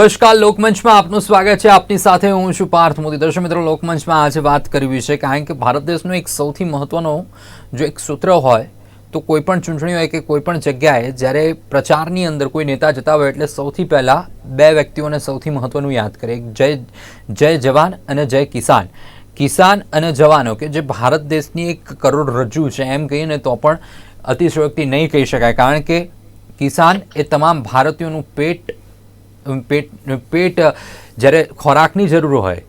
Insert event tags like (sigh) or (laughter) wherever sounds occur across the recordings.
નમસ્કાર, લોકમંચમાં આપનું સ્વાગત છે. આપની સાથે હું છું પાર્થ મોદી. દર્શક મિત્રો, લોકમંચમાં આજે વાત કરવી છે કારણ કે ભારત દેશનો એક સૌથી મહત્વનો જો એક સૂત્ર હોય, તો કોઈપણ ચૂંટણી હોય કે કોઈપણ જગ્યાએ જ્યારે પ્રચારની અંદર કોઈ નેતા જતા હોય એટલે સૌથી પહેલાં બે વ્યક્તિઓને સૌથી મહત્વનું યાદ કરે જય જય જવાન અને જય કિસાન. કિસાન અને જવાનો, કે જે ભારત દેશની એક કરોડરજ્જુ છે, એમ કહીએ ને તો પણ અતિશયોક્તિ નહીં કહી શકાય. કારણ કે કિસાન એ તમામ ભારતીયોનું પેટ પેટ પેટ જ્યારે ખોરાકની જરૂર હોય,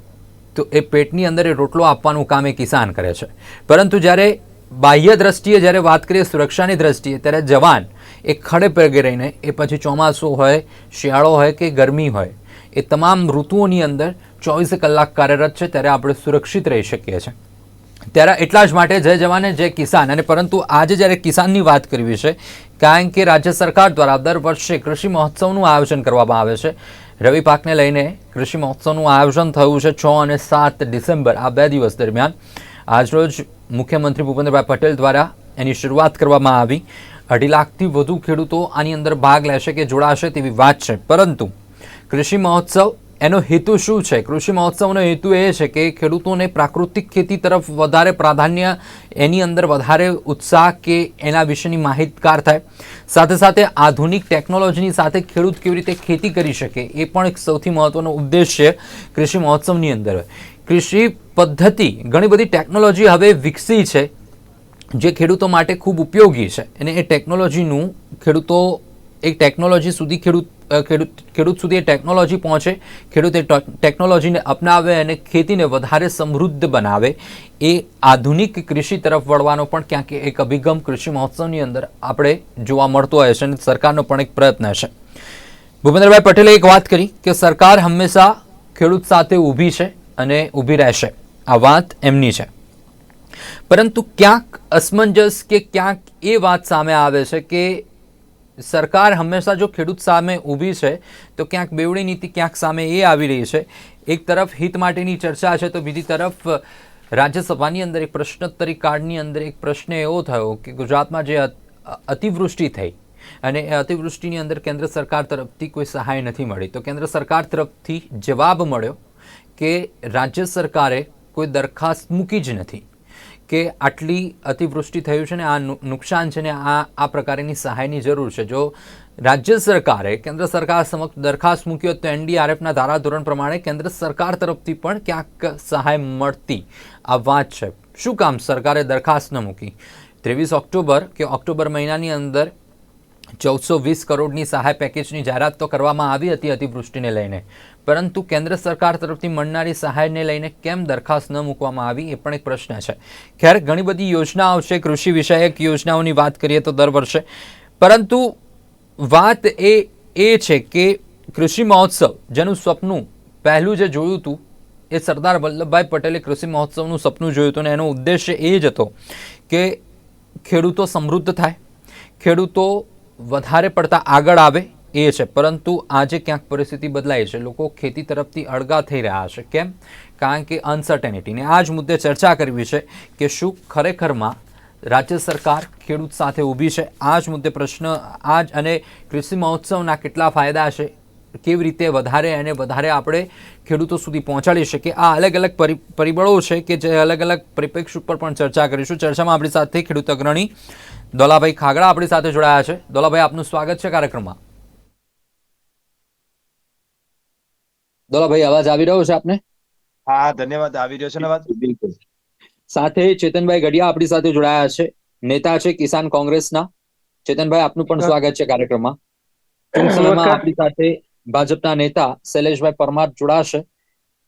તો એ પેટની અંદર એ રોટલો આપવાનું કામ એ કિસાન કરે છે. પરંતુ જ્યારે બાહ્ય દ્રષ્ટિએ જ્યારે વાત કરીએ, સુરક્ષાની દ્રષ્ટિએ, ત્યારે જવાન એ ખડે પગે રહીને, એ પછી ચોમાસું હોય, શિયાળો હોય કે ગરમી હોય, એ તમામ ઋતુઓની અંદર ચોવીસ કલાક કાર્યરત છે, ત્યારે આપણે સુરક્ષિત રહી શકીએ છીએ. ત્યારે એટલા જ માટે જય જવાને જય કિસાન. અને પરંતુ આજે જ્યારે કિસાનની વાત કરવી છે કારણ કે રાજ્ય સરકાર દ્વારા દર વર્ષે કૃષિ મહોત્સવનું આયોજન કરવામાં આવે છે. રવિ પાકને લઈને કૃષિ મહોત્સવનું આયોજન થયું છે છ અને સાત ડિસેમ્બર, આ બે દિવસ દરમિયાન. આજરોજ મુખ્યમંત્રી ભૂપેન્દ્રભાઈ પટેલ દ્વારા એની શરૂઆત કરવામાં આવી. અઢી લાખથી વધુ ખેડૂતો આની અંદર ભાગ લેશે કે જોડાશે તેવી વાત છે. પરંતુ કૃષિ મહોત્સવ એનો હેતુ શું છે? કૃષિ મહોત્સવનો હેતુ એ છે કે ખેડૂતોને પ્રાકૃતિક ખેતી તરફ વધારે પ્રાધાન્ય, એની અંદર વધારે ઉત્સાહ કે એના વિશેની માહિતગાર થાય. સાથે સાથે આધુનિક ટેકનોલોજીની સાથે ખેડૂત કેવી રીતે ખેતી કરી શકે એ પણ એક સૌથી મહત્વનો ઉદ્દેશ્ય કૃષિ મહોત્સવની અંદર. કૃષિ પદ્ધતિ ઘણી બધી ટેકનોલોજી હવે વિકસી છે, જે ખેડૂતો માટે ખૂબ ઉપયોગી છે. અને એ ટેકનોલોજીનું ખેડૂતો એક ટેકનોલોજી સુધી ખેડૂત ખેડૂત ખેડૂત સુધી એ ટેકનોલોજી પહોંચે, ખેડૂત એ ટેકનોલોજીને અપનાવે અને ખેતીને વધારે સમૃદ્ધ બનાવે, એ આધુનિક કૃષિ તરફ વળવાનો પણ ક્યાંક એક અભિગમ કૃષિ મહોત્સવની અંદર આપણે જોવા મળતો હોય છે અને સરકારનો પણ એક પ્રયત્ન છે. ભૂપેન્દ્રભાઈ પટેલે એક વાત કરી કે સરકાર હંમેશા ખેડૂત સાથે ઊભી છે અને ઊભી રહેશે. આ વાત એમની છે. પરંતુ ક્યાંક અસમંજસ કે ક્યાંક એ વાત સામે આવે છે કે સરકાર હંમેશા જો ખેડૂત સામે ઊભી છે, તો ક્યાંક બેવડી નીતિ ક્યાંક સામે એ આવી રહી છે. એક તરફ હિત માટેની ચર્ચા છે, તો બીજી તરફ રાજ્યસભાની અંદર એક પ્રશ્નોત્તરી કાળની અંદર એક પ્રશ્ન એવો થયો કે ગુજરાતમાં જે અતિવૃષ્ટિ થઈ અને એ અતિવૃષ્ટિની અંદર કેન્દ્ર સરકાર તરફથી કોઈ સહાય નથી મળી. તો કેન્દ્ર સરકાર તરફથી જવાબ મળ્યો કે રાજ્ય સરકારે કોઈ દરખાસ્ત મૂકી જ નથી. કે આટલી અતિવૃષ્ટિ થયું છે ને આ નુકસાન છે ને આ આ પ્રકારની સહાયની જરૂર છે. જો રાજ્ય સરકારે કેન્દ્ર સરકાર સમક્ષ દરખાસ્ત મૂકી તો એનડીઆરએફના ધારાધોરણ પ્રમાણે કેન્દ્ર સરકાર તરફથી પણ ક્યાંક સહાય મળતી આ વાત છે. શું કામ સરકારે દરખાસ્ત ન મૂકી? ત્રેવીસ ઓક્ટોબર કે ઓક્ટોબર મહિનાની અંદર ચૌદસો વીસ કરોડની સહાય પેકેજની જાહેરાત તો કરવામાં આવી હતી અતિવૃષ્ટિને લઈને. પરંતુ કેન્દ્ર સરકાર તરફથી મળનારી સહાયને લઈને કેમ દરખાસ્ત ન મૂકવામાં આવી એ પણ એક પ્રશ્ન છે. ખેર, ઘણી બધી યોજનાઓ છે, કૃષિ વિષયક યોજનાઓની વાત કરીએ તો દર વર્ષે. પરંતુ વાત એ એ છે કે કૃષિ મહોત્સવ જેનું સપનું પહેલું જે જોયું હતું એ સરદાર વલ્લભભાઈ પટેલે કૃષિ મહોત્સવનું સપનું જોયું હતું અને એનો ઉદ્દેશ્ય એ જ હતો કે ખેડૂતો સમૃદ્ધ થાય, ખેડૂતો વધારે પડતા આગળ આવે એ છે, પરંતુ આજે ક્યાંક પરિસ્થિતિ બદલાઈ છે. લોકો ખેતી તરફથી અળગા થઈ રહ્યા છે. કેમ? કારણ કે અનસર્ટેનિટીને આ જ મુદ્દે ચર્ચા કરવી છે કે શું ખરેખરમાં રાજ્ય સરકાર ખેડૂત સાથે ઊભી છે? આ જ મુદ્દે પ્રશ્ન, આજ અને કૃષિ મહોત્સવના કેટલા ફાયદા છે? કેવી રીતે વધારે અને વધારે આપણે ખેડૂતો સુધી પહોંચાડી શકીએ? આ અલગ અલગ પરિ, પરિબળો છે કે જે અલગ અલગ પરિપ્રેક્ષ ઉપર પણ ચર્ચા કરીશું. ચર્ચામાં આપણી સાથે ખેડૂત અગ્રણી દોલાભાઈ ખાગડા આપણી સાથે જોડાયા છે. દોલાભાઈ, આપનું સ્વાગત છે કાર્યક્રમમાં. દોલાભાઈ અવાજ આવી રહ્યો છે આપને? હા ધન્યવાદ આવી રહ્યો છે ને વાત બિલકુલ. સાથે ચેતનભાઈ ગઢિયા આપણી સાથે જોડાયા છે. નેતા છે કિસાન કોંગ્રેસના. ચેતનભાઈ આપનું પણ સ્વાગત છે કાર્યક્રમમાં. ટૂંક સમયમાં આપણી સાથે ભાજપના નેતા શૈલેષભાઈ પરમાર જોડાશે.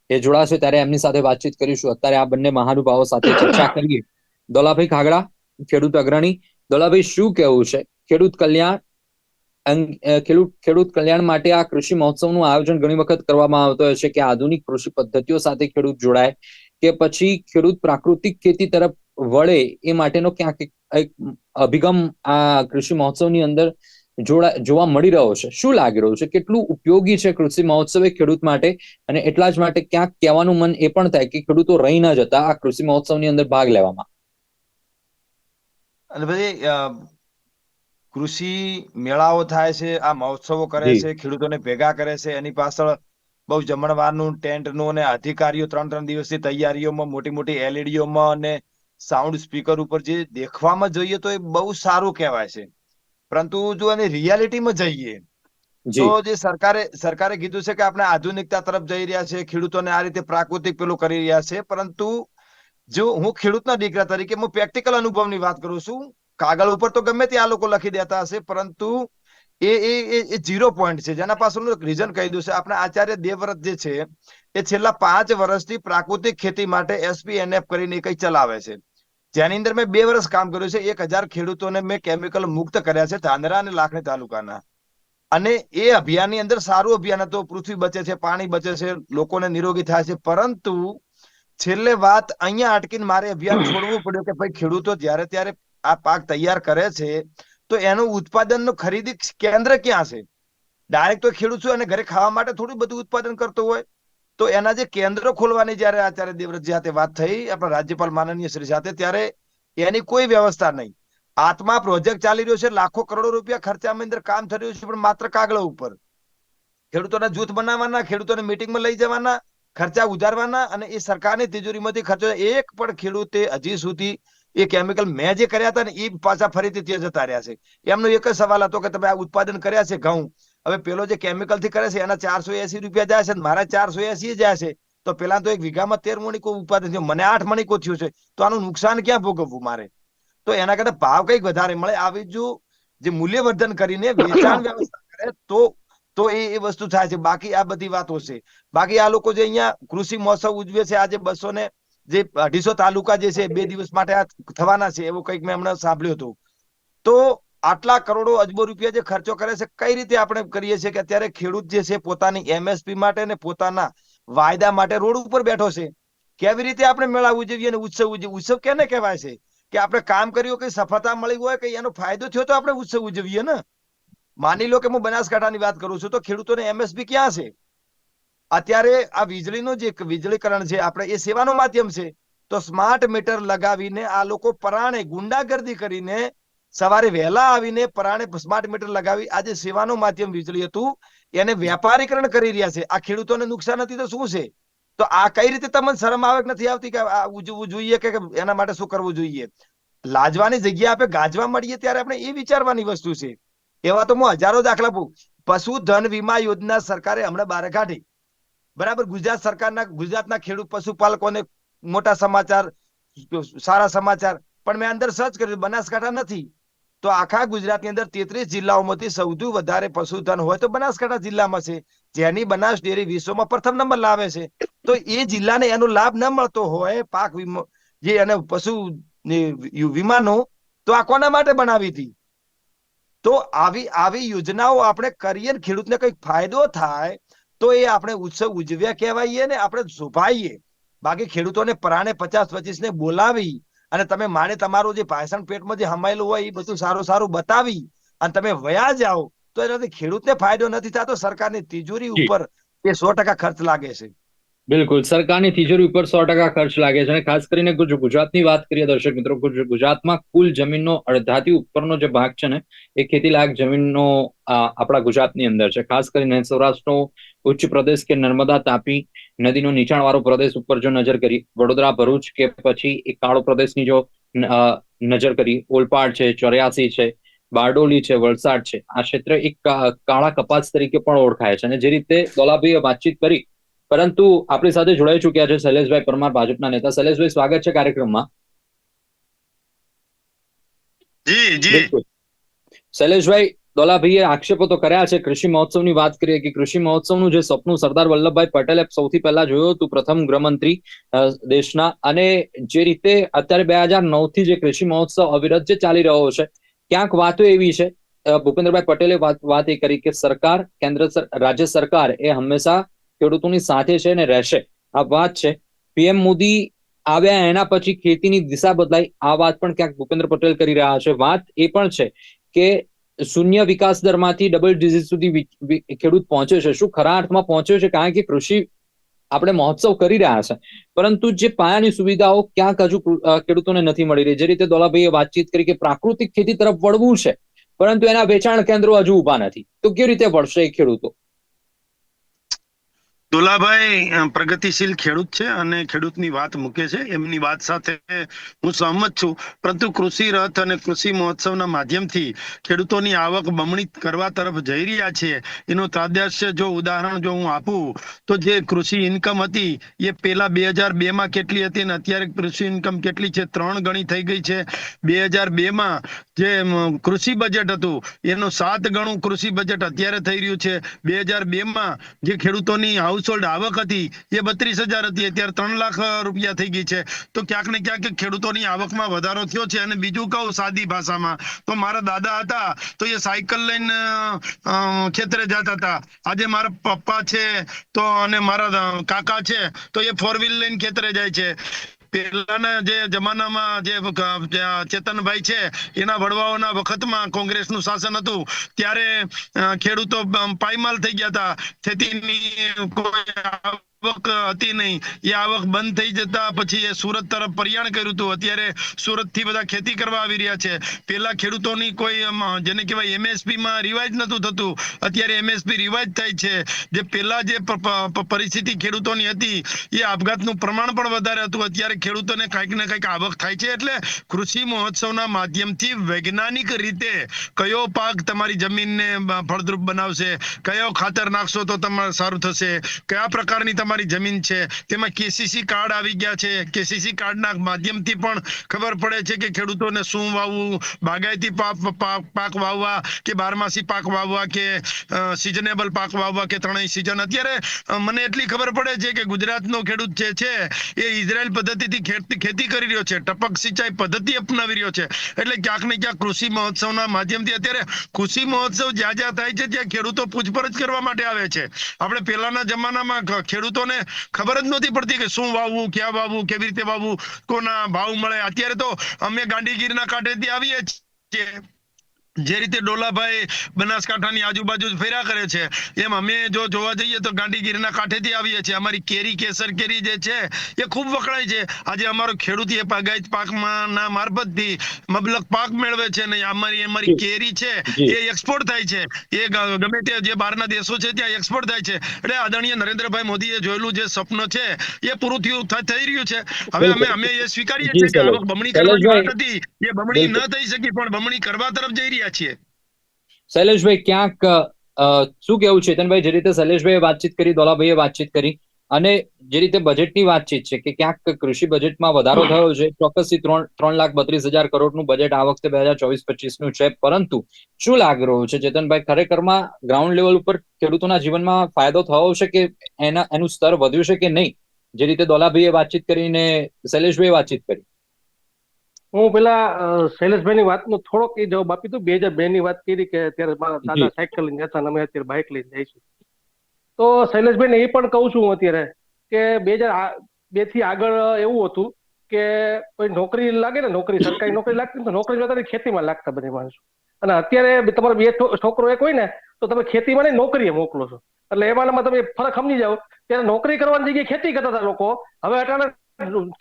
એ જોડાશે ત્યારે એમની સાથે વાતચીત કરીશું. અત્યારે આ બંને મહાનુભાવો સાથે ચર્ચા કરીએ. દોલાભાઈ ખાગડા ખેડૂત અગ્રણી. દોલાભાઈ શું કહેવું છે? ખેડૂત કલ્યાણ ખેડૂત કલ્યાણ માટે આ કૃષિ મહોત્સવનું આયોજન ઘણી વખત કરવામાં આવતો હોય છે કે આધુનિક કૃષિ પદ્ધતિઓ સાથે ખેડૂત જોડાય કે પછી ખેડૂત પ્રાકૃતિક ખેતી તરફ વળે એ માટેનો ક્યાંક એક અભિગમ આ કૃષિ મહોત્સવની અંદર જોડા જોવા મળી રહ્યો છે. શું લાગી રહ્યું છે? કેટલું ઉપયોગી છે કૃષિ મહોત્સવ એ ખેડૂત માટે? અને એટલા જ માટે ક્યાંક કહેવાનું મન એ પણ થાય કે ખેડૂતો રહી ન જતા આ કૃષિ મહોત્સવની અંદર ભાગ લેવામાં. અને અ, કૃષિ મેળાઓ થાય છે આ મહોત્સવો કરે છે ખેડૂતોને ભેગા કરે છે એની પાછળ બહુ જમણવારનું ટેન્ટનું અને અધિકારીઓ ત્રણ ત્રણ દિવસની તૈયારીઓમાં મોટી મોટી એલઈડીઓમાં અને સાઉન્ડ સ્પીકર ઉપર જે દેખવામાં જોઈએ તો એ બહુ સારું કહેવાય છે. પરંતુ જો એની રિયાલિટીમાં જઈએ તો જે સરકારે સરકારે કીધું છે કે આપણે આધુનિકતા તરફ જઈ રહ્યા છે ખેડૂતોને આ રીતે પ્રાકૃતિક પેલું કરી રહ્યા છે પરંતુ જો હું ખેડૂતના દીકરા તરીકે હું પ્રેક્ટિકલ અનુભવની વાત કરું છું કાગળ ઉપર તો ગમે તે આ લોકો લખી દેતા હશે પરંતુ એ એ એ ઝીરો પોઈન્ટ છે. જેના પાછળનું રીઝન કહી દઉં છે. આપણા આચાર્ય દેવવ્રત જે છે એ છેલ્લા પાંચ વર્ષથી પ્રાકૃતિક ખેતી માટે એસપીએનએફ કરીને કઈ ચલાવે છે. જેની અંદર મેં બે વર્ષ કામ કર્યું છે. એક હજાર ખેડૂતોને મેં કેમિકલ મુક્ત કર્યા છે ધાંધરા અને લાખણી તાલુકાના. અને એ અભિયાનની અંદર સારું અભિયાન હતું. પૃથ્વી બચે છે પાણી બચે છે લોકોને નિરોગી થાય છે. પરંતુ છેલ્લે વાત અહીંયા અટકીને મારે અભિયાન (coughs) છોડવું પડ્યું કે ભાઈ ખેડૂતો જ્યારે ત્યારે આ પાક તૈયાર કરે છે, તો એનું ઉત્પાદનનું ખરીદી કેન્દ્ર ક્યાં છે? ડાયરેક્ટ તો ખેડૂત છું અને ઘરે ખાવા માટે થોડું બધું ઉત્પાદન કરતો હોય, તો એના જે કેન્દ્રો ખોલવાની જ્યારે આચાર્ય દેવવ્રતજી સાથે વાત થઈ, આપણા રાજ્યપાલ માનનીય શ્રી સાથે, ત્યારે એની કોઈ વ્યવસ્થા નહીં. આત્મા પ્રોજેક્ટ ચાલી રહ્યો છે, લાખો કરોડો રૂપિયા ખર્ચામાં અંદર કામ થઈ રહ્યું છે, પણ માત્ર કાગળ ઉપર. ખેડૂતોના જૂથ બનાવવાના, ખેડૂતોને મિટિંગમાં લઈ જવાના, ખર્ચા ઉધારવાના અને એ સરકારની તિજોરીમાંથી ખર્ચો, એક પણ ખેડૂતે હજી સુધી એ કેમિકલ મેં જે કર્યા હતા ને એ પાછા ફરીથી ત્યાં જતા રહ્યા છે. એમનો એક જ સવાલ હતો કે તમે આ ઉત્પાદન કર્યા છે ઘઉં? હવે પેલો જે કેમિકલથી કરે છે એના ચારસો એસી રૂપિયા જાય છે મારા ચારસો એસી જાય છે. તો પેલા તો એક વીઘામાં તેર મણિકો ઉત્પાદન થયું. મને આઠ મણિકો થયું છે. તો આનું નુકસાન ક્યાં ભોગવવું મારે? તો એના કરતા ભાવ કંઈક વધારે મળે. આવી જો જે મૂલ્યવર્ધન કરીને વેચાણ (coughs) વ્યવસ્થા કરે તો તો એ એ વસ્તુ થાય છે. બાકી આ બધી વાતો છે. બાકી આ લોકો જે અહીંયા કૃષિ મહોત્સવ ઉજવે છે આજે બસો ને જે અઢીસો તાલુકા જે છે બે દિવસ માટે આ થવાના છે એવું કંઈક મેં હમણાં સાંભળ્યું હતું. તો આટલા કરોડો અજબો રૂપિયા જે ખર્ચો કરે છે કઈ રીતે આપણે કરીએ છીએ કે અત્યારે ખેડૂત જે છે પોતાની એમએસપી માટે ને પોતાના વાયદા માટે રોડ ઉપર બેઠો છે? કેવી રીતે આપણે મેળા ઉજવીએ અને ઉત્સવ ઉજવીએ? ઉત્સવ કેને કહેવાય છે? કે આપણે કામ કર્યું કઈ સફળતા મળી હોય કે એનો ફાયદો થયો તો આપણે ઉત્સવ ઉજવીએ ને? માની લો કે હું બનાસકાંઠાની વાત કરું છું તો ખેડૂતોને એમએસપી ક્યાં છે? અત્યારે આ વીજળીનું જે વીજળીકરણ છે, આપણે એ સેવાનું માધ્યમ છે, તો સ્માર્ટ મીટર લગાવીને આ લોકો પરાણે ગુંડાગર્દી કરીને સવારે વહેલા આવીને પરાણે સ્માર્ટ મીટર લગાવી આજે સેવાનું માધ્યમ વીજળી હતું, એને વેપારીકરણ કરી રહ્યા છે. આ ખેડૂતોને નુકસાન નથી તો શું છે? તો આ કઈ રીતે તમને શરમ આવે નથી આવતી કે ઉજવવું જોઈએ કે એના માટે શું કરવું જોઈએ? લાજવાની જગ્યા આપણે ગાજવા મળીએ ત્યારે આપણે એ વિચારવાની વસ્તુ છે. એવા તો હું હજારો દાખલા પૂ પશુ ધન વીમા યોજના સરકારે હમણાં બહાર કાઢી બરાબર? ગુજરાત સરકારના, ગુજરાતના ખેડૂત પશુપાલકોને મોટા સમાચાર, સારા સમાચાર. પણ મેં અંદર સર્ચ કર્યું, બનાસકાંઠા નથી. તો આખા ગુજરાતની અંદર તેત્રીસ જિલ્લાઓમાંથી સૌથી વધારે પશુધન હોય તો બનાસકાંઠા જિલ્લામાં છે. જેની બનાસ ડેરી વિશ્વમાં પ્રથમ નંબર લાવે છે. તો એ જિલ્લાને એનો લાભ ન મળતો હોય, પાક વીમો, જે એને પશુ વીમાનો, તો આ કોના માટે બનાવી હતી? તો આવી આવી યોજનાઓ આપણે કરીએ ખેડૂતને કંઈક ફાયદો થાય તો એ આપણે ઉત્સવ ઉજવ્યા કહેવાય ને આપણે શોભાઈએ બાકી ખેડૂતોને પરાણે પચાસ પચીસ ને બોલાવી અને તમે માને તમારું જે ભાષણ પેટમાં જે હમાયેલું હોય એ બધું સારું સારું બતાવી અને તમે વયા જાઓ તો એનાથી ખેડૂતને ફાયદો નથી થતો સરકારની તિજોરી. ઉપર એ સો ટકા ખર્ચ લાગે છે બિલકુલ. સરકારની તિજોરી ઉપર સો ટકા ખર્ચ લાગે છે અને ખાસ કરીને ગુજ- ગુજરાતની વાત કરીએ દર્શક મિત્રો ગુજરાતમાં કુલ જમીનનો અડધાથી ઉપરનો જે ભાગ છે ને, એ ખેતી લાયક જમીનનો આપણા ગુજરાતની અંદર છે. ખાસ કરીને સૌરાષ્ટ્રનો ઉચ્ચ પ્રદેશ કે નર્મદા તાપી નદીનો નીચાણવાળો પ્રદેશ ઉપર જો નજર કરી, વડોદરા, ભરૂચ કે પછી એ કાળો પ્રદેશની જો નજર કરી, ઓલપાડ છે, ચોર્યાસી છે, બારડોલી છે, વલસાડ છે, આ ક્ષેત્ર એક કાળા કપાસ તરીકે પણ ઓળખાય છે અને જે રીતે દોલાભાઈએ વાતચીત કરી પરંતુ આપણી સાથે જોડાઈ ચુક્યા છે શૈલેષભાઈ પરમાર ભાજપના નેતા. શૈલેષભાઈ સ્વાગત છે કાર્યક્રમમાં. જી જી. શૈલેષભાઈ દોલાભાઈએ આક્ષેપો તો કર્યા છે. કૃષિ મહોત્સવની વાત કરીએ કે કૃષિ મહોત્સવનું જે સપનું સરદાર વલ્લભભાઈ પટેલે સૌથી પહેલા જોયું હતું પ્રથમ ગૃહમંત્રી દેશના. અને જે રીતે અત્યારે બે હજાર નવથી જે કૃષિ મહોત્સવ અવિરત જે ચાલી રહ્યો છે ક્યાંક વાતો એવી છે ભૂપેન્દ્રભાઈ પટેલે વાત વાત એ કરી કે સરકાર કેન્દ્ર રાજ્ય સરકાર એ હંમેશા ખેડૂતોની સાથે છે અને રહેશે. આ વાત છે. પીએમ મોદી આવ્યા એના પછી ખેતીની દિશા બદલાઈ. આ વાત પણ ક્યાંક ભૂપેન્દ્ર પટેલ કરી રહ્યા છે. વાત એ પણ છે કે શૂન્ય વિકાસ દરમાંથી ડબલ ડિઝિટ સુધી ખેડૂત પહોંચ્યો છે. શું ખરા અર્થમાં પહોંચ્યો છે? કારણ કે કૃષિ આપણે મહોત્સવ કરી રહ્યા છે. પરંતુ જે પાયાની સુવિધાઓ ક્યાંક હજુ ખેડૂતોને નથી મળી રહી. જે રીતે દોલાભાઈએ વાતચીત કરી કે પ્રાકૃતિક ખેતી તરફ વળવું છે, પરંતુ એના વેચાણ કેન્દ્રો હજુ ઊભા નથી. તો કેવી રીતે વળશે એ ખેડૂતો? દોલાભાઈ પ્રગતિશીલ ખેડૂત છે અને ખેડૂતની વાત મૂકે છે. એમની વાત સાથે હું સહમત છું. પરંતુ કૃષિ રથ અને કૃષિ મહોત્સવના માધ્યમથી ખેડૂતોની આવક બમણી કરવા તરફ જઈ રહ્યા છે. એનું તાદ્યાશ્ય જો ઉદાહરણ જો હું આપું, તો જે કૃષિ ઇન્કમ હતી, એ પહેલા બે હજાર બે માં કેટલી હતી અને અત્યારે કૃષિ ઇન્કમ કેટલી છે? ત્રણ ગણી થઈ ગઈ છે. બે હજાર બે માં જે કૃષિ બજેટ હતું, એનું સાત ગણું કૃષિ બજેટ અત્યારે થઈ રહ્યું છે. બે હજાર બે માં જે ખેડૂતોની હાઉસહોલ્ડ આવક હતી. એ બત્રીસ હજાર હતી. અત્યારે ત્રણ લાખ રૂપિયા થઈ ગઈ છે. તો ક્યાંક ને ક્યાંક ખેડૂતોની આવકમાં વધારો થયો છે અને બીજું કહું સાદી ભાષામાં. તો મારા દાદા હતા તો એ સાયકલ લઈને ખેતરે જતા હતા. આજે મારા પપ્પા છે તો અને મારા કાકા છે તો એ ફોર વ્હીલ લઈને ખેતરે જાય છે. પહેલાના જે જમાનામાં જે ચેતનભાઈ છે, એના વડવાઓના વખતમાં કોંગ્રેસનું શાસન હતું, ત્યારે ખેડૂતો પાયમાલ થઈ ગયા હતા. ખેતીની કોઈ આવક હતી નહીં. એ આવક બંધ થઈ જતા પછી એ સુરત તરફ પ્રયાણ કર્યું હતું. અત્યારે સુરતથી બધા ખેતી કરવા આવી રહ્યા છે. પેલા ખેડૂતોની કોઈ જેને કહેવાય એમએસપી માં રિવાઇઝ નતું થતું. અત્યારે એમએસપી રિવાઇઝ થાય છે. જે પેલા જે પરિસ્થિતિ ખેડૂતોની હતી, એ આપઘાતનું પ્રમાણ પણ વધારે હતું. અત્યારે ખેડૂતોને કંઈક ને કંઈક આવક થાય છે. એટલે કૃષિ મહોત્સવના માધ્યમથી વૈજ્ઞાનિક રીતે કયો પાક તમારી જમીનને ફળદ્રુપ બનાવશે? કયો ખાતર નાખશો તો તમારે સારું થશે? કયા પ્રકારની તમારી જમીન છે. તેમાં કેસીસી કાર્ડ આવી ગયા છે. કેસીસી કાર્ડના માધ્યમથી પણ ખબર પડે છે કે ખેડૂતોને શું વાવવું, બાગાયતી પાક વાવવા કે બારમાસી પાક વાવવા કે સિઝનેબલ પાક વાવવા કે ત્રણેય સિઝન અત્યારે મને એટલી ખબર પડે છે કે ગુજરાતનો ખેડૂત જે છે એ ઇઝરાયલ પદ્ધતિથી ખેતી કરી રહ્યો છે. ટપક સિંચાઈ પદ્ધતિ અપનાવી રહ્યો છે. એટલે ક્યાંક ને ક્યાંક કૃષિ મહોત્સવના માધ્યમથી અત્યારે કૃષિ મહોત્સવ જ્યાં જ્યાં થાય છે ત્યાં ખેડૂતો પૂછપરછ કરવા માટે આવે છે. આપણે પહેલાના જમાનામાં ખ- ખેડૂતોને ખબર જ નહોતી પડતી કે શું વાવવું, ક્યાં વાવવું, કેવી રીતે વાવવું, કોના ભાવ મળે. અત્યારે તો અમે ગાંધીગીરના કાંઠેથી આવીએ છીએ. જે રીતે ડોલાભાઈ બનાસકાંઠાની આજુબાજુ ફેર્યા કરે છે એમ અમે જો જોવા જઈએ તો ગાંધીગીરના કાંઠેથી આવીએ છીએ. અમારી કેરી કેસર કેરી જે છે એ ખૂબ વખણાય છે. આજે અમારો ખેડૂત એ બાગાયત પાકમાં ના મારફતથી મબલક પાક મેળવે છે ને અમારી અમારી કેરી છે એ એક્સપોર્ટ થાય છે. એ ગમે તે જે બહારના દેશો છે ત્યાં એક્સપોર્ટ થાય છે. એટલે આદરણીય નરેન્દ્રભાઈ મોદીએ જોયેલું જે સ્વપ્ન છે એ પૂરું થયું થઈ રહ્યું છે. હવે અમે અમે એ સ્વીકારીએ છીએ કે બમણી કરવાની વાત હતી એ બમણી ન થઈ શકી પણ બમણી કરવા તરફ જઈ રહ્યા છીએ. શૈલેષભાઈ, ક્યાંક શું કેવું છે? ચેતનભાઈ, જે રીતે શૈલેષભાઈએ વાતચીત કરી, દોલાભાઈએ વાતચીત કરી, અને જે રીતે બજેટની વાતચીત છે કે ક્યાંક કૃષિ બજેટમાં વધારો થયો છે, ચોક્કસથી ત્રણ લાખ બત્રીસ હજાર કરોડનું બજેટ આ વખતે બે હજાર ચોવીસ, પચીસનું છે. પરંતુ શું લાગી રહ્યું છે ચેતનભાઈ? ખરેખરમાં ગ્રાઉન્ડ લેવલ ઉપર ખેડૂતોના જીવનમાં ફાયદો થયો છે કે એના, એનું સ્તર વધ્યું છે કે નહીં? જે રીતે દોલાભાઈએ વાતચીત કરીને શૈલેષભાઈએ વાતચીત કરી. હું પેલા શૈલેષભાઈ ની વાતનો થોડોક એ જવાબ આપી દઉં. બે હજાર બે ની વાત કરી કે અત્યારે મારા દાદા સાયકલ લઈને જતા અમે અત્યારે બાઇક લઈને જઈશું તો શૈલેષભાઈને એ પણ કહું છું હું અત્યારે કે બે હજાર બેથી આગળ એવું હતું કે કોઈ નોકરી લાગે ને નોકરી સરકારી નોકરી લાગતી તો નોકરી જોતા ખેતીમાં લાગતા બધા માણસો. અને અત્યારે તમારો બે છોકરો એક હોય ને તો તમે ખેતીમાં નહીં નોકરીએ મોકલો છો. એટલે એમાં તમે ફરક સમજી જાઓ. ત્યારે નોકરી કરવાની જગ્યાએ ખેતી કરતા હતા લોકો. હવે અટાણે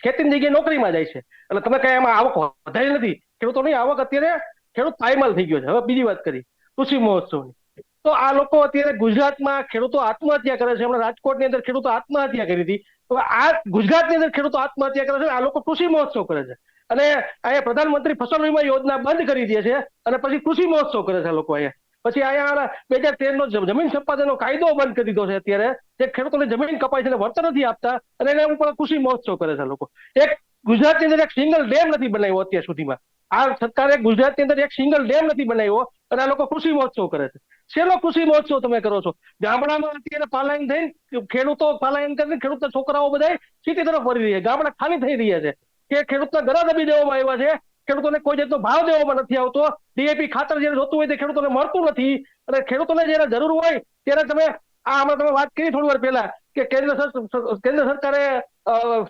ખેતીની જગ્યાએ નોકરીમાં જાય છે. એટલે તમે કઈ એમાં આવક વધારી નથી. ખેડૂતોની આવક અત્યારે ખેડૂત પાયમાલ થઈ ગયો છે. હવે બીજી વાત કરી, કૃષિ મહોત્સવની. તો આ લોકો અત્યારે ગુજરાતમાં ખેડૂતો આત્મહત્યા કરે છે. હમણાં રાજકોટની અંદર ખેડૂતો આત્મહત્યા કરી હતી. તો આ ગુજરાતની અંદર ખેડૂતો આત્મહત્યા કરે છે આ લોકો કૃષિ મહોત્સવ કરે છે. અને અહીંયા પ્રધાનમંત્રી ફસલ વીમા યોજના બંધ કરી દે છે અને પછી કૃષિ મહોત્સવ કરે છે લોકો અહીંયા. પછી અહીંયા બે હજાર તેર નો જમીન સંપાદનનો કાયદો બંધ કરી દીધો છે અત્યારે. જે ખેડૂતોને જમીન કપાય છે એને વળતર નથી આપતા અને એના ઉપર ખુશી મહોત્સવ કરે છે લોકો. એક ગુજરાતની અંદર એક સિંગલ ડેમ નથી બનાવ્યો અત્યાર સુધીમાં. આ સરકારે ગુજરાતની અંદર એક સિંગલ ડેમ નથી બનાવ્યો અને આ લોકો કૃષિ મહોત્સવ કરે છે. શેનો કૃષિ મહોત્સવ તમે કરો છો? ગામડામાં અત્યારે પાલાયન થઈને ખેડૂતો પાલાયન કરીને ખેડૂતના છોકરાઓ બધા સિટી તરફ વળી રહ્યા ગામડા ખાલી થઈ રહ્યા છે. કે ખેડૂતના ઘરા દબી દેવામાં આવ્યા છે. ખેડૂતોને કોઈ જાતનો ભાવ દેવામાં નથી આવતો. ડીએપી ખાતર જયારે જોતું હોય તે ખેડૂતોને મળતું નથી. અને ખેડૂતોને જયારે જરૂર હોય ત્યારે તમે, આ હમણાં તમે વાત કરી થોડી વાર પહેલા કે કેન્દ્ર કેન્દ્ર સરકારે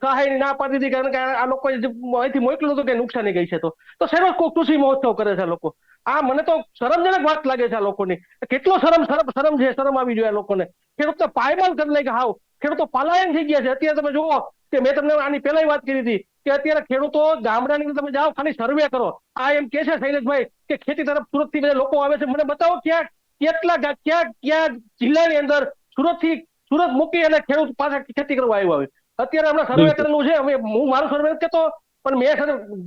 સહાય ના પાડી દીધી કારણ કે આ લોકો અહીંથી મોકલ્યું હતું કે નુકસાની ગઈ છે તો. તો શેનો કૃષિ મહોત્સવ કરે છે લોકો? આ મને તો શરમજનક વાત લાગે છે આ લોકોની. કેટલો શરમ શરમ શરમ છે, શરમ આવી જોઈએ આ લોકોને. ખેડૂતો પાયમાલ કરી લે કે હાવ, ખેડૂતો પલાયન થઈ ગયા છે. અત્યારે તમે જુઓ કે મેં તમને આની પહેલા વાત કરી હતી કે અત્યારે ખેડૂતો ગામડાની અંદર તમે જાઓ ખાલી સર્વે કરો. આ એમ કે છે શૈલેષભાઈ કે ખેતી તરફ સુરતથી બધા લોકો આવે છે. મને બતાવો ક્યાં કેટલા ક્યાં ક્યાં જિલ્લાની અંદર સુરતથી સુરત મૂકી અને ખેડૂત પાસે ખેતી કરવા આવ્યો આવે અત્યારે હમણાં સર્વે કરેલું છે. હવે હું મારું સર્વે કહેતો પણ મેં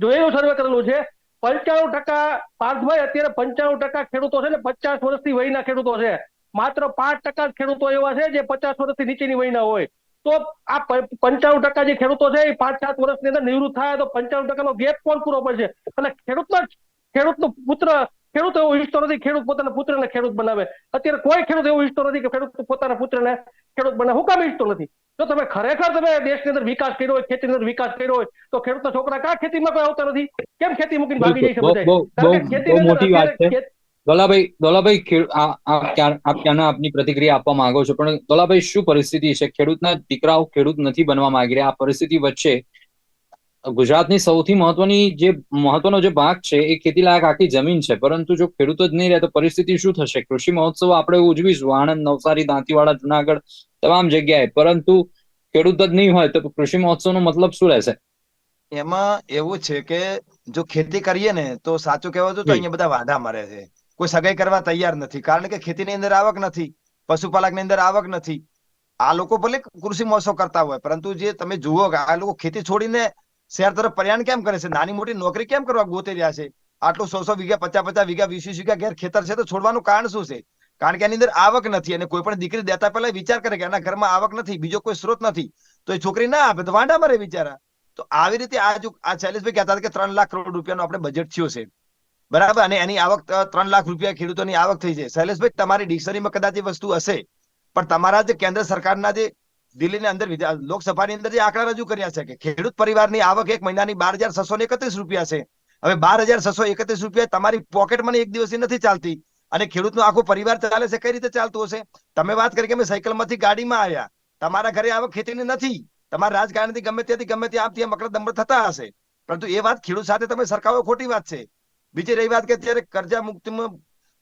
જોયેલું સર્વે કરેલું છે. પંચાણું ટકા પાર્થભાઈ અત્યારે પંચાણું ટકા ખેડૂતો છે ને પચાસ વર્ષથી વયના ખેડૂતો છે. માત્ર પાંચ ટકા ખેડૂતો એવા છે જે પચાસ વર્ષથી નીચેની વયના હોય. તો આ પંચાણું ટકા જે ખેડૂતો છે એ પાંચ સાત વર્ષની અંદર નિવૃત્ત થાય તો પંચાણું ટકાનો ગેપ કોણ પૂરો પડશે? અને ખેડૂતનો જ- ખેડૂતનો પુત્ર ખેડૂત એવો ઈચ્છતો નથી ખેડૂત પોતાના પુત્રને ખેડૂત બનાવે. અત્યારે કોઈ ખેડૂત એવો ઈચ્છતો નથી કે ખેડૂત પોતાના પુત્રને ખેડૂત બનાવે. હું કામ ઈચ્છતો નથી? જો તમે ખરેખર તમે દેશની અંદર વિકાસ કર્યો હોય ખેતીની અંદર વિકાસ કર્યો હોય તો ખેડૂતના છોકરા કા ખેતીમાં કોઈ આવતા નથી? કેમ ખેતી મૂકીને ભાગી જાય છે બધા. ખેત- દોલાભાઈ દોલાભાઈ આપ ક્યાંના આપની પ્રતિક્રિયા આપવા માંગો છો? પણ દોલાભાઈ શું પરિસ્થિતિ છે? ખેડૂતના દીકરાઓ ખેડૂત નથી બનવા માંગી રહ્યા. આ પરિસ્થિતિ વચ્ચે ગુજરાતની સૌથી મહત્વની જે મહત્વનો જે ભાગ છે એ ખેતી લાયક આખી જમીન છે. પરંતુ જો ખેડૂત જ નહીં રહે તો પરિસ્થિતિ શું થશે? કૃષિ મહોત્સવ આપણે ઉજવીશું. આણંદ નવસારી દાંતીવાડા જુનાગઢ તમામ જગ્યાએ. પરંતુ ખેડૂત જ નહીં હોય તો કૃષિ મહોત્સવનો મતલબ શું રહેશે? એમાં એવું છે કે જો ખેતી કરીએ ને તો સાચું કહેવાતું તો અહીંયા બધા વાંધા મરે છે. કોઈ સગાઈ કરવા તૈયાર નથી. કારણ કે ખેતીની અંદર આવક નથી, પશુપાલકની અંદર આવક નથી. આ લોકો ભલે કૃષિ મહોત્સવ કરતા હોય, પરંતુ જે તમે જુઓ કે આ લોકો ખેતી છોડીને શહેર તરફ પ્રયાણ કેમ કરે છે? નાની મોટી નોકરી કેમ કરવા ગોતી રહ્યા છે? આટલું સો સો વીઘા, પચાસ પચાસ વીઘા, વીસ વીસ વીઘા ઘેર ખેતર છે તો છોડવાનું કારણ શું છે? કારણ કે એની અંદર આવક નથી અને કોઈ પણ દીકરી દેતા પહેલા વિચાર કરે કે એના ઘરમાં આવક નથી, બીજો કોઈ સ્ત્રોત નથી. તો એ છોકરી ના આપે તો વાંડા મરે બિચારા. તો આવી રીતે આ જો આ શૈલેષભાઈ કહેતા હતા કે ત્રણ લાખ કરોડ રૂપિયાનો આપણે બજેટ થયો છે. બરાબર? અને એની આવક ત્રણ લાખ રૂપિયા ખેડૂતોની આવક થઈ છે શૈલેષભાઈ, તમારી ડિક્શનરીમાં કદાચ એ વસ્તુ હશે, પણ તમારા જે કેન્દ્ર સરકારના જે દિલ્હીની અંદર લોકસભાની અંદર જે આંકડા રજૂ કર્યા છે કે ખેડૂત પરિવારની આવક એક મહિનાની બાર હજાર છસો એકત્રીસ રૂપિયા છે. હવે બાર હજાર છસો એકત્રીસ રૂપિયા તમારી પોકેટ મને એક દિવસની નથી ચાલતી. અને ખેડૂતનો આખો પરિવાર ચાલે છે, કઈ રીતે ચાલતું હશે? તમે વાત કરી કે અમે સાયકલમાંથી ગાડીમાં આવ્યા. તમારા ઘરે આવક ખેતીની નથી. તમારા રાજકારણથી ગમે ત્યાંથી ગમે ત્યાં આમ ત્યાં મકર દંબર થતા હશે. પરંતુ એ વાત ખેડૂત સાથે તમે સરખાવો ખોટી વાત છે. બીજી રહી વાત કે અત્યારે કરજા મુક્તિમાં,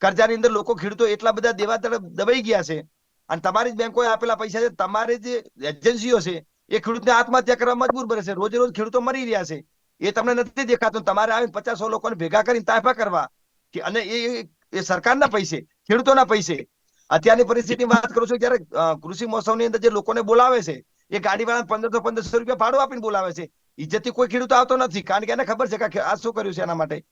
કરજાની અંદર લોકો ખેડૂતો એટલા બધા દેવા તરફ દબાઈ ગયા છે. અને તમારી જ બેંકોએ આપેલા પૈસા છે, તમારી જે એજન્સીઓ છે, એ ખેડૂતને આત્મહત્યા કરવા મજબૂર બને છે. રોજે રોજ ખેડૂતો મરી રહ્યા છે. એ તમને નથી દેખાતું. તમારે આવીને પચાસ લોકોને ભેગા કરીને તાફા કરવા કે અને એ, એ- સરકારના પૈસે, ખેડૂતોના પૈસે. અત્યારની પરિસ્થિતિની વાત કરું છું જ્યારે કૃષિ મહોત્સવની અંદર જે લોકોને બોલાવે છે, એ ગાડી પંદરસો પંદરસો રૂપિયા ભાડું આપીને બોલાવે છે. ઇજ્જતથી કોઈ ખેડૂત આવતો નથી. કારણ કે એને ખબર છે કે આ શું કર્યું છે એના માટે.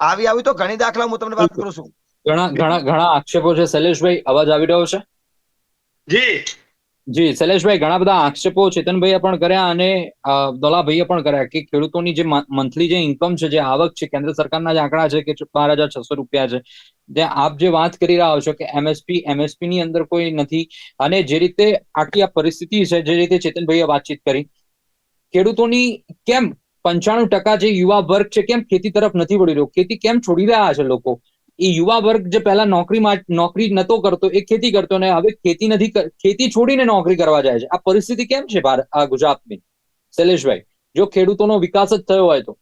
આવી આવી તો ઘણી દાખલા હું તમને વાત કરું છું. ઘણા ઘણા ઘણા આક્ષેપો છે. શૈલેષભાઈ અવાજ આવી રહ્યો છે? જી. જી શૈલેષભાઈ ઘણા બધા આક્ષેપો ચેતનભાઈએ પણ કર્યા અને દોલાભાઈએ પણ કર્યા કે ખેડૂતોની જે મંથલી જે ઇન્કમ છે જે આવક છે કેન્દ્ર સરકારના જે આંકડા છે કે બાર હજાર છસો રૂપિયા છે ત્યાં આપ જે વાત કરી રહ્યા છો કે એમએસપી એમએસપી ની અંદર કોઈ નથી અને જે રીતે આખી આ પરિસ્થિતિ છે જે રીતે ચેતનભાઈએ વાતચીત કરી ખેડૂતોની કેમ પંચાણું ટકા જે યુવા વર્ગ છે, કેમ ખેતી તરફ નથી વળી રહ્યો? ખેતી કેમ છોડી રહ્યા છે લોકો? એ યુવા વર્ગ જે પહેલા નોકરી નોકરી નતો કરતો, એ ખેતી કરતો ને હવે ખેતી નથી ખેતી છોડીને નોકરી કરવા જાય છે. આ પરિસ્થિતિ કેમ છે ભારત આ ગુજરાતની? શૈલેષભાઈ, જો ખેડૂતોનો વિકાસ જ થયો હોય તો?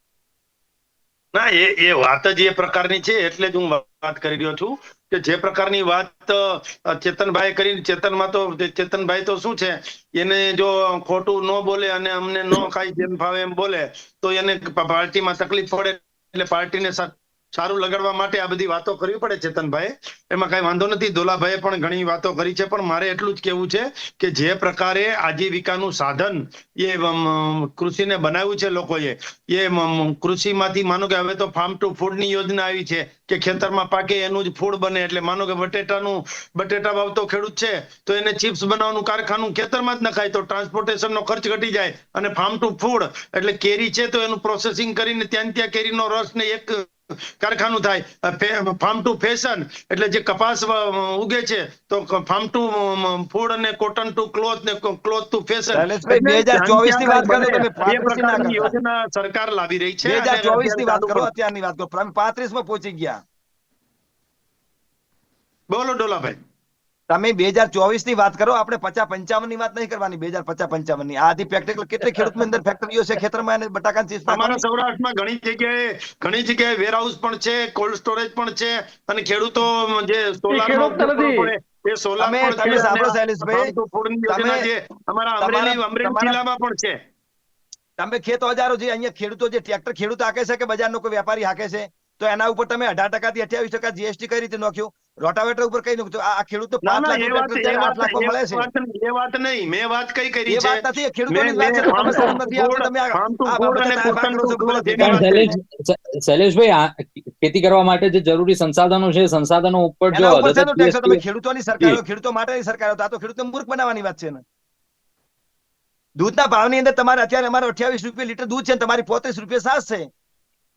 ના, એ એ વાત જ એ પ્રકારની છે, એટલે જ હું વાત કરી રહ્યો છું કે જે પ્રકારની વાત ચેતનભાઈ કરી, ચેતનમાં તો ચેતનભાઈ તો શું છે, એને જો ખોટું ન બોલે અને અમને ન ખાઈ જેમ ફાવે એમ બોલે, તો એને પાર્ટીમાં તકલીફ પડે, એટલે પાર્ટીને સારું લગાડવા માટે આ બધી વાતો કરવી પડે ચેતનભાઈ. એમાં કઈ વાંધો નથી. દોલાભાઈએ પણ ઘણી વાતો કરી છે, પણ મારે એટલું જ કેવું છે કે જે પ્રકારે આજીવિકાનું સાધન એ કૃષિને બનાવ્યું છે લોકોએ, એ કૃષિમાંથી માનો કે હવે તો ફાર્મ ટુ ફૂડની યોજના આવી છે કે ખેતરમાં પાકે એનું જ ફૂડ બને, એટલે માનો કે બટેટાનું, બટેટા વાવતો ખેડૂત છે, તો એને ચિપ્સ બનાવવાનું કારખાનું ખેતરમાં જ નખાય, તો ટ્રાન્સપોર્ટેશન નો ખર્ચ ઘટી જાય, અને ફાર્મ ટુ ફૂડ એટલે કેરી છે તો એનું પ્રોસેસિંગ કરીને ત્યાં ત્યાં કેરીનો રસ ને એક કારખાનું થાય. ફાર્મ ટુ ફેશન એટલે જે કપાસ ઉગે છે તો ફાર્મ ટુ ફૂડ અને કોટન ટુ ક્લોથ ને ક્લોથ ટુ ફેશન શૈલેષભાઈ, 2024 ની વાત કરો તમે, 35 એ ના પ્રકારની યોજના સરકાર લાવી રહી છે બે હજાર ચોવીસની વાત કરો અત્યારે અત્યારની વાત કરો. પાંત્રીસમાં પહોંચી ગયા. બોલો ડોલાભાઈ. તમે બે હજાર ચોવીસની વાત કરો આપણે પચાસ પંચાવનની વાત નહીં કરવાની બે હજાર પચાસ પંચાવનની. આથી પ્રેક્ટિકલ કેટલી ખેડૂત અંદર ફેક્ટરીઓ છે ખેતરમાં અને બટાકાની અમારા સૌરાષ્ટ્રમાં ઘણી જગ્યાએ ઘણી જગ્યાએ વેરહાઉસ પણ છે કોલ્ડ સ્ટોરેજ પણ છે અને ખેડૂતો જે સોલાર. એ તમે- સાંભળો શૈલેષભાઈ, farm to food ની યોજના તમે- અમારા અમરેલી અમરેલી જિલ્લામાં પણ છે. તમે ખેત ઓજારો જે અહીંયા ખેડૂતો જે ટ્રેક્ટર ખેડૂત હાકે છે કે બજારનો કોઈ વેપારી હાકે છે? તો એના ઉપર તમે અઢાર ટકા થી અઠ્યાવીસ ટકા જીએસટી કઈ રીતે નાખ્યું? રોટાવેટર ઉપર કઈ નાખ્યું? આ ખેડૂત તો પાંચ લાખ રૂપિયા આઠ લાખમાં મળે છે? એ વાત નહીં. મેં વાત કઈ કરી છે? વાત નથી ખેડૂતોની. શૈલેષભાઈ ખેતી કરવા માટે જે જરૂરી સંસાધનો છે સંસાધનો ઉપર જો તમે ખેડૂતોની સરકાર ખેડૂતો માટેની સરકાર તો આ તો ખેડૂતને મૂર્ખ બનાવવાની વાત છે ને. દૂધના ભાવની અંદર તમારે અત્યારે અમારે અઠ્યાવીસ રૂપિયા લીટર દૂધ છે તમારી પોત્રીસ રૂપિયા સાસ છે.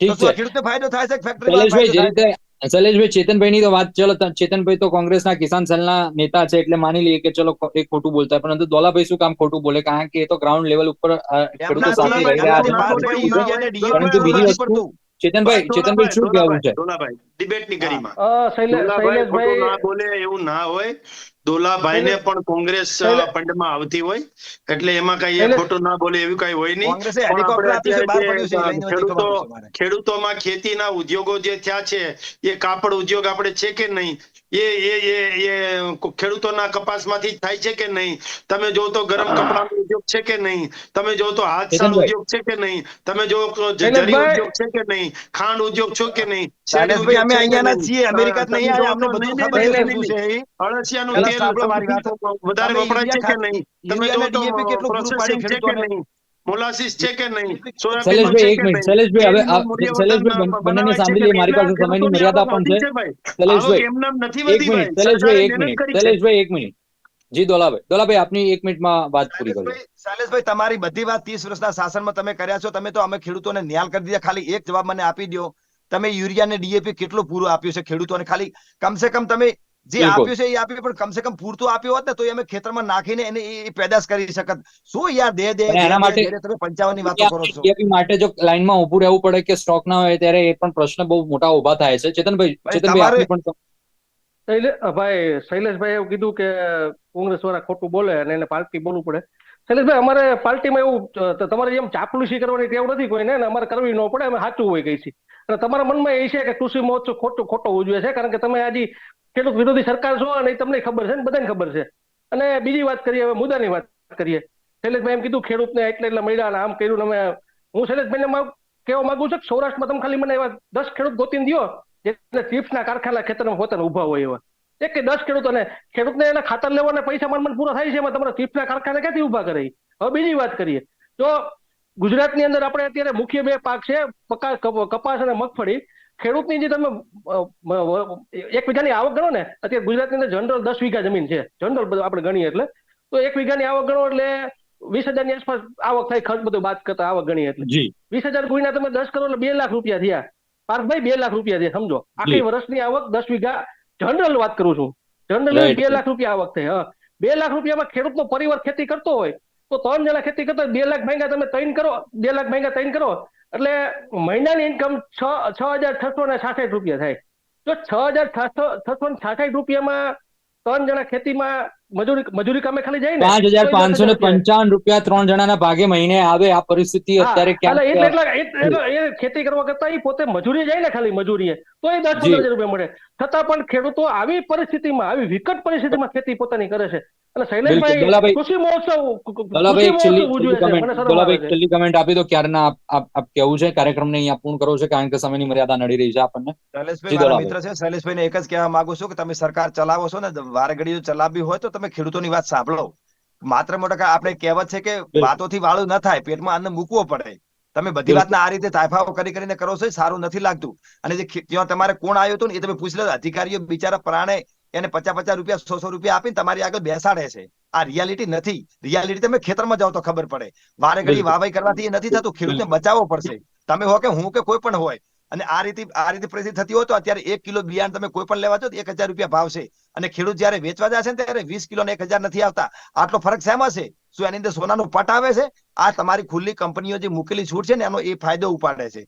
ખેડૂતને ફાયદો થાય છે ફેક્ટરી શૈલેષભાઈ ચેતનભાઈ ની તો વાત ચલો ચેતનભાઈ તો કોંગ્રેસના કિસાન સેલના નેતા છે એટલે માની લઈએ કે ચલો એ ખોટું બોલતા હોય. પરંતુ દોલાભાઈ શું કામ ખોટું બોલે? કારણ કે એ તો ગ્રાઉન્ડ લેવલ ઉપર ખેડૂતો સાથે રહી રહ્યા છે. પરંતુ બીજી વસ્તુ ચેતનભાઈ ચેતનભાઈ શું કહેવું છે? શૈલેષભાઈ બોલે એવું ના હોય. દોલાભાઈને પણ કોંગ્રેસ ફંડમાં આવતી હોય એટલે એમાં કઈ ખોટું ના બોલે એવું કઈ હોય નહીં ખેડૂતો ખેડૂતોમાં ખેતીના ઉદ્યોગો જે થયા છે એ કાપડ ઉદ્યોગ આપણે છે કે નહીં એ એ એ એ ખેડૂતોના કપાસમાંથી થાય છે કે નહીં તમે જો તો ગરમ કપડાનો ઉદ્યોગ છે કે નહીં તમે જો તો હાથસાળ. ઉદ્યોગ છે કે નહીં તમે જો જરી ઉદ્યોગ છે કે નહીં ખાંડ ઉદ્યોગ છે કે નહીં અમે અહીંયાના છીએ અમેરિકા નહીં અમને બધું ખબર છે. અળસિયાનું વધારે વપરાય છે કે નહીં? તમે જો તો કેટલું પૂરું પ્રોસેસિંગ છે કે નહીં? મોલાસીસ છે કે નહીં? શૈલેષભાઈ એક મિનિટ શૈલેષભાઈ હવે શૈલેષભાઈ બંનેને સાંભળી લઈએ મારી પાસે સમયની મર્યાદા પણ છે શૈલેષભાઈ એક મિનિટ શૈલેષભાઈ એક મિનિટ શૈલેષભાઈ એક મિનિટ. જી દોલાભાઈ દોલાભાઈ આપની એક મિનિટમાં વાત પૂરી શૈલેષભાઈ, તમારી બધી વાત ત્રીસ વર્ષના શાસનમાં તમે કર્યા છો. તમે તો અમે ખેડૂતોને ન્યાલ કરી દીધા. ખાલી એક જવાબ મને આપી દો તમે યુરિયા ને ડીએપી કેટલું પૂરું આપ્યું છે ખેડૂતોને? ખાલી કમસે કમ તમે જે આપ્યું છે એ આપ્યું પણ કમસે કમ પૂરતું આપ્યું હોત ને તો અમે ખેતરમાં નાખીને એને એ- પેદાશ કરી શકત. શું યાર દે દે એના માટે- તમે પંચાવનની વાતો કરો છો. એ માટે જો લાઈનમાં ઉભું રહેવું પડે કે સ્ટોક ના હોય ત્યારે એ પણ પ્રશ્ન બહુ મોટા ઊભા થાય છે. ચેતનભાઈ ભાઈ, ચેતનભાઈ પણ ભાઈ શૈલેષભાઈ એવું કીધું કે કોંગ્રેસ વાળા ખોટું બોલે અને એને પાર્ટી બોલવું પડે. શૈલેષભાઈ, અમારે પાર્ટીમાં એવું તમારે જેમ ચાપલુસી કરવાની ટેવ નથી કોઈને, ને અમારે કરવી ન પડે, અમે સાચું હોય કઈ છે અને તમારા મનમાં એ છે કે કૃષિ મહોત્સવ ખોટું, ખોટો ઉજવે છે, કારણ કે તમે આજે ખેડૂત વિરોધી સરકાર છો અને તમને ખબર છે ને, બધાને ખબર છે. અને બીજી વાત કરીએ, હવે મુદ્દાની વાત કરીએ. શૈલેષભાઈ એમ કીધું, ખેડૂતને એટલે એટલે મળ્યા આમ કર્યું અમે, હું શૈલેષભાઈને કહેવા માંગુ છું કે સૌરાષ્ટ્રમાં તમે ખાલી મને એવા દસ ખેડૂત ગોતીને દ્યો, જેને ચિપ્સના કારખાના ખેતરમાં પોતાને ઊભા હોય એવા. એક કે દસ ખેડૂતોને ખેડૂતને એના ખાતર લેવાના પૈસા મનમન પૂરા થાય છે એમાં તમારા ચિપ્સના કારખાના ક્યાંથી ઊભા કરે? હવે બીજી વાત કરીએ. તો ગુજરાતની અંદર આપણે અત્યારે મુખ્ય બે પાક છે કપાસ અને મગફળી. ખેડૂતની જે તમે અ, મ- એક વીઘાની આવક ગણો ને અત્યારે ગુજરાતની અંદર જનરલ દસ વીઘા જમીન છે. જનરલ આપણે ગણીએ એટલે. તો એક વીઘાની આવક ગણો એટલે વીસ હજારની આસપાસ આવક થાય ખર્ચ બધું બાદ કરતા આવક ગણીએ એટલે. વીસ હજાર ગુણ્યા તમે દસ કરો એટલે બે લાખ રૂપિયા થયા. પાર્થભાઈ બે લાખ રૂપિયા થયા સમજો. આખી વર્ષની આવક દસ વીઘા જનરલ વાત કરું છું. જનરલ બે લાખ રૂપિયા આવક થઈ હા. બે લાખ રૂપિયામાં ખેડૂતનો પરિવાર ખેતી કરતો હોય તો ત્રણ જણા ખેતી કરતો હોય બે લાખ ભાગ્યા તમે ત્રણ કરો બે લાખ ભાગ્યા ત્રણ કરો એટલે મહિનાની ઇન્કમ છ છ હજાર છસો ને સાસઠ રૂપિયા થાય. તો છ હજાર છસો છસો ને સાસઠ રૂપિયામાં ત્રણ જણા ખેતીમાં મજૂરી મજૂરી કામે ખાલી જાય ને પાંચ હજાર પાંચસો ને રૂપિયા. પંચાવન રૂપિયા ત્રણ જણાના ભાગે મહિને આવે આ પરિસ્થિતિ અત્યારે ક્યાં એ ખેતી કરવા કરતા એ પોતે મજૂરી જાય ને ખાલી મજૂરીએ. તો એ દસ પંદર હજાર રૂપિયા મળે. છતાં પણ ખેડૂતો આવી પરિસ્થિતિમાં આવી વિકટ પરિસ્થિતિમાં ખેતી પોતાની કરે છે. કમેન્ટ આપી દો ક્યારના આપ આપ આપ કેવું છે? કાર્યક્રમને અહીંયા પૂર્ણ કરવો છે કારણ કે સમયની મર્યાદા નડી રહી છે આપણને? શૈલેષભાઈ જી, મારા દોલાભાઈ. મિત્ર છે શૈલેષભાઈને એક જ કહેવા માંગુ છું કે તમે સરકાર ચલાવો છો ને વારે ઘડીએ ચલાવવી હોય તો તમે ખેડૂતોની વાત સાંભળો. માત્ર મોટા આપણે કહેવત છે કે. વાતોથી વાળું ન થાય પેટમાં અન્ન મૂકવો પડે. તમે બધી વાત વાતના આ રીતે તાયફાઓ કરી કરીને કરો છો સારું નથી લાગતું. અને જે ત્યાં તમારે કોણ આવ્યું હતું ને એ તમે પૂછી લો અધિકારીઓ બિચારા પ્રાણે એને પચાસ પચાસ રૂપિયા સો સો રૂપિયા આપીને તમારી આગળ બેસાડે છે. આ રિયાલિટી નથી. રિયાલિટી તમે ખેતરમાં જાઓ તો ખબર પડે. વારે ઘડી વાવાઈ કરવાથી એ નથી થતું. ખેડૂતને બચાવવો પડશે. તમે હો કે હું કે કોઈ પણ હોય અને આ રીતે આ રીતે પરિસ્થિતિ થતી હોય તો અત્યારે એક કિલો બિયારણ તમે કોઈ પણ લેવા જાઓ એક હજાર રૂપિયા ભાવ છે અને ખેડૂત જયારે વેચવા છે ત્યારે વીસ કિલો ને એક હજાર નથી આવતા. આટલો ફરક શેમાં છે? શું એની અંદર સોનાનો પટ આવે છે? આ તમારી ખુલ્લી કંપનીઓ જે મૂકેલી છૂટ છે ને એનો એ ફાયદો ઉપાડે છે.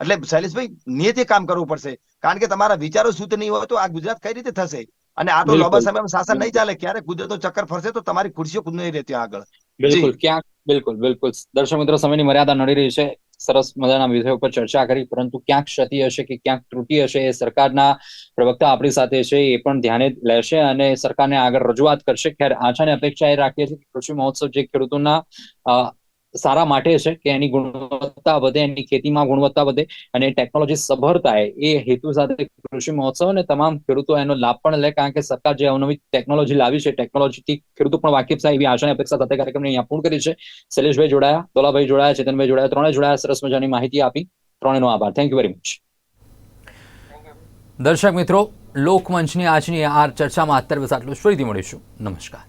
એટલે શૈલેષભાઈ નિયતે કામ કરવું પડશે. કારણ કે તમારા વિચારો શુદ્ધ નહીં હોય તો આ ગુજરાત કઈ રીતે થશે? અને આ તો લાંબા સમયમાં શાસન નહીં ચાલે ક્યારે કુદરતો ચક્કર ફરશે તો તમારી ખુરશીઓ ખુદ નહીં રહેતી આગળ. બિલકુલ ક્યાંક બિલકુલ બિલકુલ. દર્શક મિત્રો સમયની મર્યાદા નડી રહી છે. સરસ મજાના વિષય ઉપર ચર્ચા કરી પરંતુ ક્યાંક ક્ષતિ હશે કે ક્યાંક ત્રુટિ હશે એ સરકારના પ્રવક્તા આપણી સાથે છે એ પણ ધ્યાને લેશે અને સરકારને આગળ રજૂઆત કરશે. ખેર આશાની અપેક્ષા એ રાખીએ છીએ કે કૃષિ મહોત્સવ જે ખેડૂતોના સારા માટે છે કે એની ગુણવત્તા વધે, એની ખેતીમાં ગુણવત્તા વધે અને ટેકનોલોજી સભર થાય એ હેતુ સાથે કૃષિ મહોત્સવ અને તમામ ખેડૂતો એનો લાભ પણ લે. કારણ કે સરકાર જે અવનવી ટેકનોલોજી લાવી છે ટેકનોલોજીથી ખેડૂતો પણ વાકેફ થાય એવી આશા અપેક્ષા સાથે કાર્યક્રમને અહીંયા પૂર્ણ કરી છે. શૈલેષભાઈ જોડાયા, દોલાભાઈ જોડાયા, ચેતનભાઈ જોડાયા ત્રણે જોડાયા, સરસ મજાની માહિતી આપી. ત્રણેયનો આભાર. થેન્ક યુ વેરી મચ દર્શક મિત્રો, લોકમંચની આજની આ ચર્ચામાં અત્યારે બસ આટલું. ફરીથી મળીશું. નમસ્કાર.